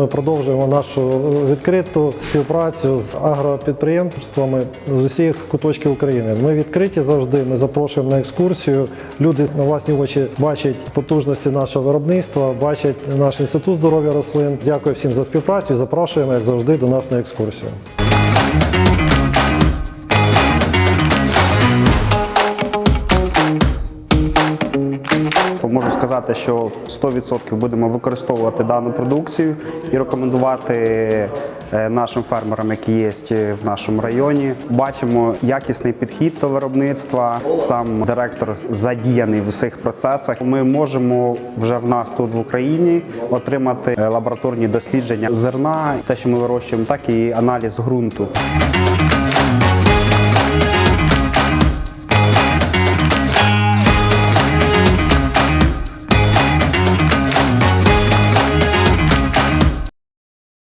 Ми продовжуємо нашу відкриту співпрацю з агропідприємствами з усіх куточків України. Ми відкриті завжди. Ми запрошуємо на екскурсію. Люди на власні очі бачать потужності нашого виробництва, бачать наш інститут здоров'я рослин. Дякую всім за співпрацю запрошуємо, як завжди, до нас на екскурсію. Можу сказати, що 100% будемо використовувати дану продукцію і рекомендувати е, нашим фермерам, які є в нашому районі. Бачимо якісний підхід до виробництва. Сам директор задіяний в усіх процесах. Ми можемо вже в нас тут в Україні отримати е, лабораторні дослідження зерна, те, що ми вирощуємо, так і аналіз ґрунту.